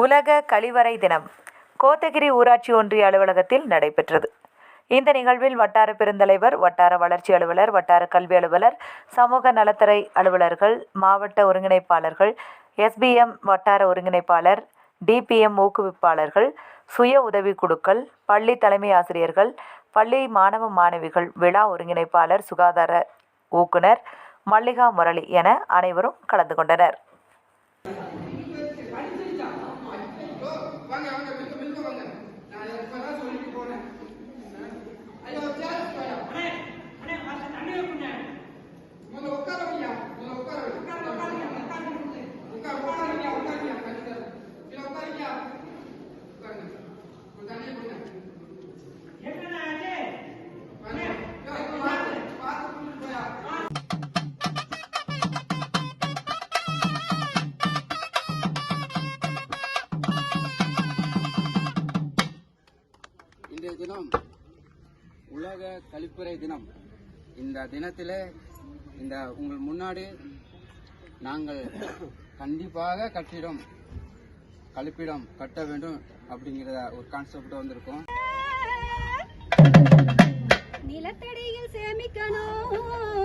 உலக கழிவறை தினம் கோத்தகிரி ஊராட்சி ஒன்றிய அலுவலகத்தில் நடைபெற்றது. இந்த நிகழ்வில் வட்டார பெருந்தலைவர் வட்டார வளர்ச்சி அலுவலர் வட்டார கல்வி அலுவலர் சமூக நலத்துறை அலுவலர்கள் மாவட்ட ஒருங்கிணைப்பாளர்கள் எஸ்பிஎம் வட்டார ஒருங்கிணைப்பாளர் டிபிஎம் ஊக்குவிப்பாளர்கள் சுய உதவி குழுக்கள் பள்ளி தலைமை ஆசிரியர்கள் பள்ளி மாணவ மாணவிகள் விழா ஒருங்கிணைப்பாளர் சுகாதார ஊக்குனர் மல்லிகா முரளி என அனைவரும் கலந்து கொண்டனர். வாங்க வாங்க மில்க மில்க வாங்க நான் இன்றைய தினம் உலக கழிப்பறை தினம். இந்த தினத்தில் இந்த உங்கள் முன்னாடி நாங்கள் கண்டிப்பாக கட்டிடம் கழிப்பிடம் கட்ட வேண்டும் அப்படிங்கிற ஒரு கான்செப்ட் வந்திருக்கோம். நிலத்தடியில் சேமிக்கணும்.